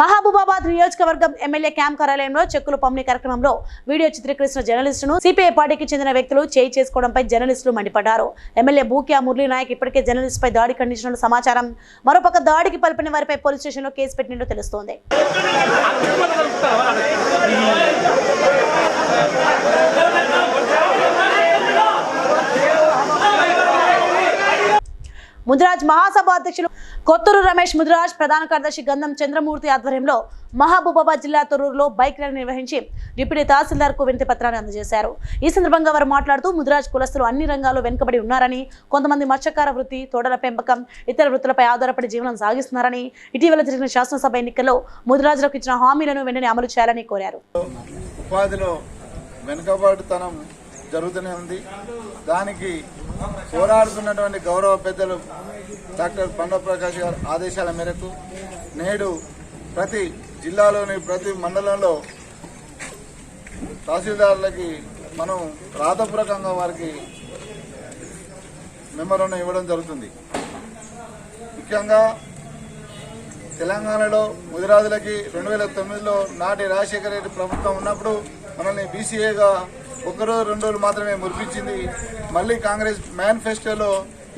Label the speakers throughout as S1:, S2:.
S1: మహబూబాబాద్ నియోజకవర్గం MLA camp కార్యాలయంలో చెక్కులు పంపిణీ కార్యక్రమంలో వీడియో చిత్రీకరిస్తున్న జర్నలిస్టును సిపిఐ పార్టీకి చెందిన వ్యక్తులు చేయి చేసుకోవడంపై జర్నలిస్టులు మండిపడ్డారు. ఎమ్మెల్యే బూక్యా మురళీ నాయక్ ఇప్పటికే జర్నలిస్ట్ పై దాడి ఖండించినట్లు సమాచారం. మరోపక్క దాడికి పలిపిన వారిపై పోలీస్ స్టేషన్లో కేసు పెట్టినట్టు తెలుస్తోంది. ముదిరాజ్ మహాసభ అధ్యక్షులు కొత్తూరు రమేష్ ముదిరాజ్ ప్రధాన కార్యదర్శి గంధం చంద్రమూర్తి ఆధ్వర్యంలో మహబూబాబాద్ జిల్లా తొర్రూరులో బైక్ ర్యాలీ నిర్వహించి డిప్యూటీ తహసీల్దార్కు వినతి పత్రాన్ని అందజేశారు. ఈ సందర్భంగా వారు మాట్లాడుతూ ముదిరాజ్ కులస్తులు అన్ని రంగాల్లో వెనుకబడి ఉన్నారని కొంతమంది మత్స్యకార వృత్తి తోటల పెంపకం ఇతర వృత్తులపై ఆధారపడి జీవనం సాగిస్తున్నారని ఇటీవల జరిగిన శాసనసభ ఎన్నికల్లో ముదిరాజులకు ఇచ్చిన హామీలను వెంటనే అమలు చేయాలని కోరారు.
S2: ఉపాధిలో వెనుకబాటుతనం జరుగుతూనే ఉంది. దానికి పోరాడుతున్నటువంటి గౌరవ పెద్దలు డాక్టర్ పండవ ప్రకాష్ గారి ఆదేశాల మేరకు నేడు ప్రతి జిల్లాలోని ప్రతి మండలంలో తహసీల్దారులకి మనం రాతపూర్వకంగా వారికి మెమోరం ఇవ్వడం జరుగుతుంది. ముఖ్యంగా తెలంగాణలో ముదిరాజులకి రెండు వేల తొమ్మిదిలో నాటి రాజశేఖర రెడ్డి ప్రభుత్వం ఉన్నప్పుడు మనల్ని బీసీఏగా ఒకరోజు రెండు రోజులు మాత్రమే మురిపించింది. మళ్ళీ కాంగ్రెస్ మేనిఫెస్టోలో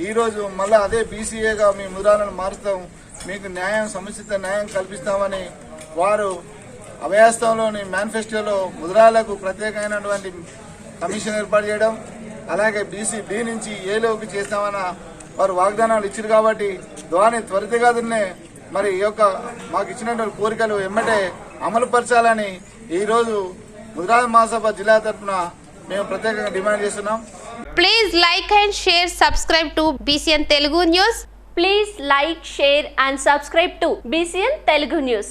S2: ఈరోజు మళ్ళీ అదే బీసీఏగా మీ ముద్రాలను మారుస్తాం. మీకు న్యాయం సముచిత న్యాయం కల్పిస్తామని వారు అభయాస్తంలోని మేనిఫెస్టోలో ముద్రాలకు ప్రత్యేకమైనటువంటి కమిషన్ ఏర్పాటు చేయడం అలాగే బీసీ డి నుంచి ఏలోకి చేస్తామన్న వారు వాగ్దానాలు ఇచ్చారు కాబట్టి దాని త్వరితగతినే మరి ఈ యొక్క మాకు ఇచ్చినటువంటి కోరికలు ఎమ్మటే అమలుపరచాలని ఈరోజు గుజరాత్ మహాసభ జిల్లా తరఫున మేము ప్రత్యేకంగా డిమాండ్ చేస్తున్నాం.
S3: Please like and share subscribe to BCN Telugu news
S4: please like share and subscribe to BCN Telugu news